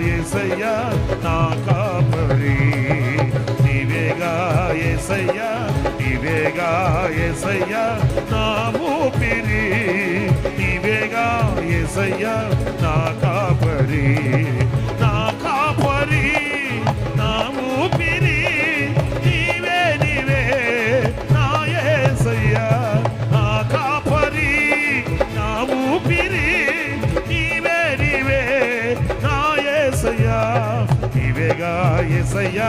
ఏసయ్యా నా కాపరి. నీవేగా ఏసయ్యా నీవేగా ఏసయ్యా నా ఊపిరి. నీవేగా ఏసయ్యా నా కాపరి. ఎసయ్యా ఇవేగా ఎసయ్యా